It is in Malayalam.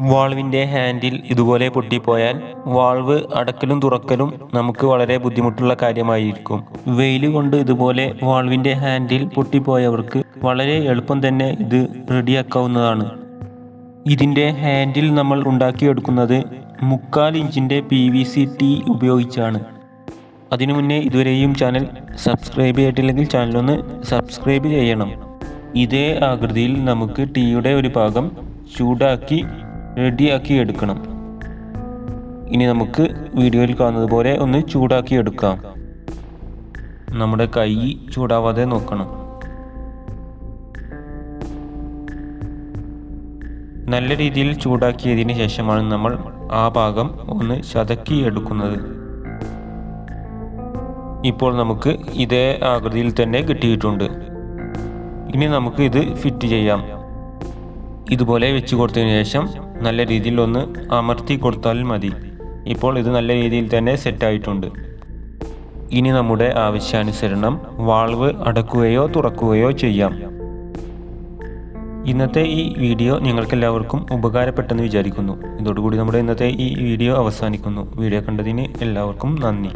വാൾവിന്റെ ഹാൻഡിൽ ഇതുപോലെ പൊട്ടിപ്പോയാൽ വാൾവ് അടക്കലും തുറക്കലും നമുക്ക് വളരെ ബുദ്ധിമുട്ടുള്ള കാര്യമായിരിക്കും. വെയിൽ കൊണ്ട് ഇതുപോലെ വാൾവിന്റെ ഹാൻഡിൽ പൊട്ടിപ്പോയവർക്ക് വളരെ എളുപ്പം തന്നെ ഇത് റെഡിയാക്കാവുന്നതാണ്. ഇതിന്റെ ഹാൻഡിൽ നമ്മൾ ഉണ്ടാക്കിയെടുക്കുന്നത് മുക്കാൽ ഇഞ്ചിന്റെ പി വി സി ടി ഉപയോഗിച്ചാണ്. അതിനു മുന്നേ ഇതുവരെയും ചാനൽ സബ്സ്ക്രൈബ് ചെയ്തിട്ടില്ലെങ്കിൽ ചാനലൊന്ന് സബ്സ്ക്രൈബ് ചെയ്യണം. ഇതേ ആകൃതിയിൽ നമുക്ക് ടീയുടെ ഒരു ഭാഗം ചൂടാക്കി റെഡിയാക്കി എടുക്കണം. ഇനി നമുക്ക് വീഡിയോയിൽ കാണുന്നത് പോലെ ഒന്ന് ചൂടാക്കി എടുക്കാം. നമ്മുടെ കൈ ചൂടാവാതെ നോക്കണം. നല്ല രീതിയിൽ ചൂടാക്കിയതിന് ശേഷമാണ് നമ്മൾ ആ ഭാഗം ഒന്ന് ചതക്കി എടുക്കുന്നത്. ഇപ്പോൾ നമുക്ക് ഇതേ ആകൃതിയിൽ തന്നെ കിട്ടിയിട്ടുണ്ട്. ഇനി നമുക്ക് ഇത് ഫിറ്റ് ചെയ്യാം. ഇതുപോലെ വെച്ച് കൊടുത്തതിന് ശേഷം നല്ല രീതിയിൽ ഒന്ന് അമർത്തി കൊടുത്താൽ മതി. ഇപ്പോൾ ഇത് നല്ല രീതിയിൽ തന്നെ സെറ്റായിട്ടുണ്ട് ഇനി നമ്മുടെ ആവശ്യാനുസരണം വാൾവ് അടക്കുകയോ തുറക്കുകയോ ചെയ്യാം. ഇന്നത്തെ ഈ വീഡിയോ നിങ്ങൾക്കെല്ലാവർക്കും ഉപകാരപ്പെട്ടെന്ന് വിചാരിക്കുന്നു. ഇതോടുകൂടി നമ്മുടെ ഇന്നത്തെ ഈ വീഡിയോ അവസാനിക്കുന്നു. വീഡിയോ കണ്ടതിന് എല്ലാവർക്കും നന്ദി.